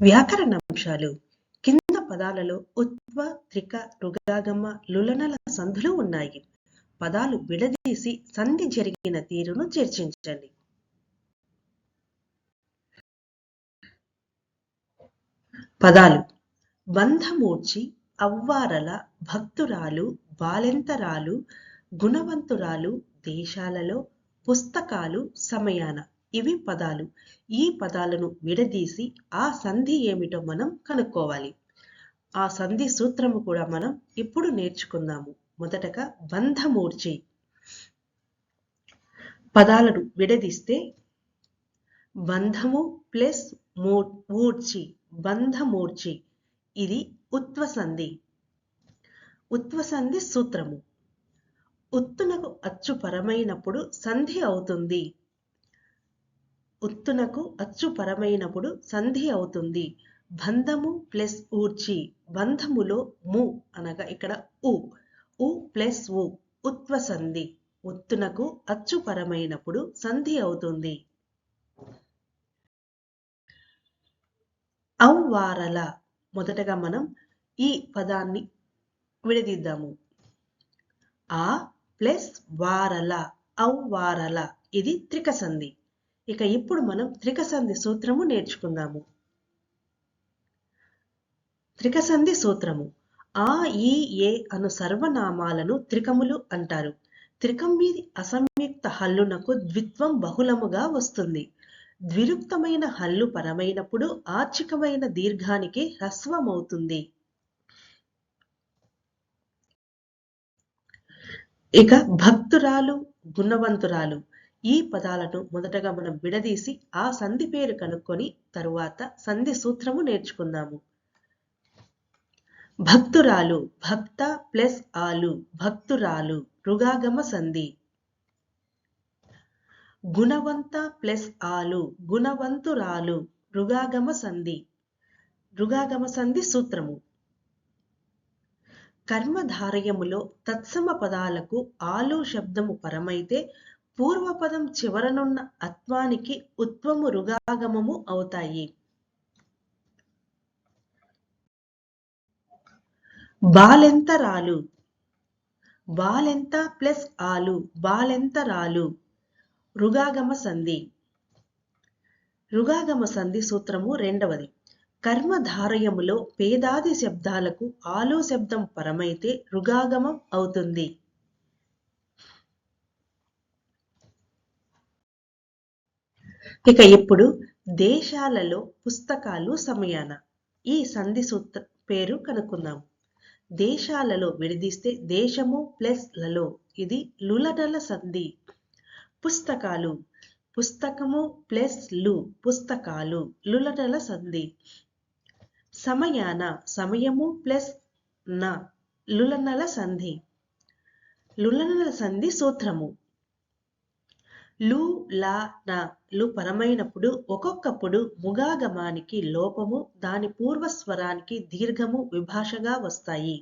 వ్యాకరణాంశాలు కింద పదాలలో ఉత్వ త్రిక రుగాగమ లులనల సంధులు ఉన్నాయి. పదాలు విడదీసి సంధి జరిగిన తీరును చర్చించండి. పదాలు బంధమూర్చి అవ్వారల భక్తురాలు బాలెంతరాలు గుణవంతురాలు దేశాలలో పుస్తకాలు సమయాన ఇవి పదాలు. ఈ పదాలను విడదీసి ఆ సంధి ఏమిటో మనం కనుక్కోవాలి. ఆ సంధి సూత్రము కూడా మనం ఇప్పుడు నేర్చుకుందాము. మొదటగా బంధమూర్చి. పదాలను విడదీస్తే బంధము ప్లస్ ఊర్చి. బంధమూర్చి. ఇది ఉత్వసంధి. ఉత్వసంధి సూత్రము. ఉత్తునకు అచ్చు పరమైనప్పుడు సంధి అవుతుంది. ఉత్తునకు అచ్చు పరమైనప్పుడు సంధి అవుతుంది. బంధము ప్లస్ ఊర్చి బంధములో ము అనగా ఇక్కడ ఉ ఉ ప్లస్ ఉ ఉత్వ సంధి ఉత్తునకు అచ్చు పరమైనప్పుడు సంధి అవుతుంది. ఔవారల. మొదటగా మనం ఈ పదాన్ని విడదీద్దాము. ఆ ప్లస్ వారల ఔవారల. ఇది త్రిక సంధి ఇక ఇప్పుడు మనం త్రిక సంధి సూత్రము నేర్చుకుందాము. త్రిక సంధి సూత్రము. ఆ ఈ ఏ అను సర్వనామాలను త్రికములు అంటారు. త్రికం మీది అసంయుక్త హల్లునకు ద్విత్వం బహుళముగా వస్తుంది. ద్విరుక్తమైన హల్లు పరమైనప్పుడు ఆర్చికమైన దీర్ఘానికి హ్రస్వమవుతుంది. ఇక భక్తురాలు గుణవంతురాలు. ఈ పదాలను మొదటగా మనం విడదీసి ఆ సంధి పేరు కనుక్కొని తరువాత సంధి సూత్రము నేర్చుకుందాము. భక్తురాలు భక్త ప్లస్ ఆలు భక్తురాలు రుగాగమ సంధి. గుణవంత ప్లస్ ఆలు గుణవంతురాలు రుగాగమ సంధి. రుగాగమ సంధి సూత్రము. కర్మధారయములో తత్సమ పదాలకు ఆలు శబ్దము పరమైతే పూర్వపదం చివరనున్న అత్వానికి ఉత్వము రుగాగమము అవుతాయి. బాలెంతరాలు బాలెంత ప్లస్ ఆలు? బాలెంతరాలు రుగాగమ సంధి. రుగాగమ సంధి సూత్రము రెండవది. కర్మధారయములో పేదాది శబ్దాలకు ఆలో శబ్దం పరమైతే రుగాగమం అవుతుంది. ఇక ఇప్పుడు దేశాలలో పుస్తకాలు సమయాన. ఈ సంధి సూత్ర పేరు కనుక్కుందాం. దేశాలలో విడదీస్తే దేశము ప్లస్లలో. ఇది లులటల సంధి. పుస్తకాలు. పుస్తకము ప్లస్లు. పుస్తకాలు. లులటల సంధి. సమయాన. సమయము ప్లస్ న. లులనల సంధి. లులనల సంధి సూత్రము. లు లా న లు పరమైనప్పుడు ఒక్కొక్కప్పుడు ముగాగమానికి లోపము దాని పూర్వస్వరానికి దీర్ఘము విభాషగా వస్తాయి.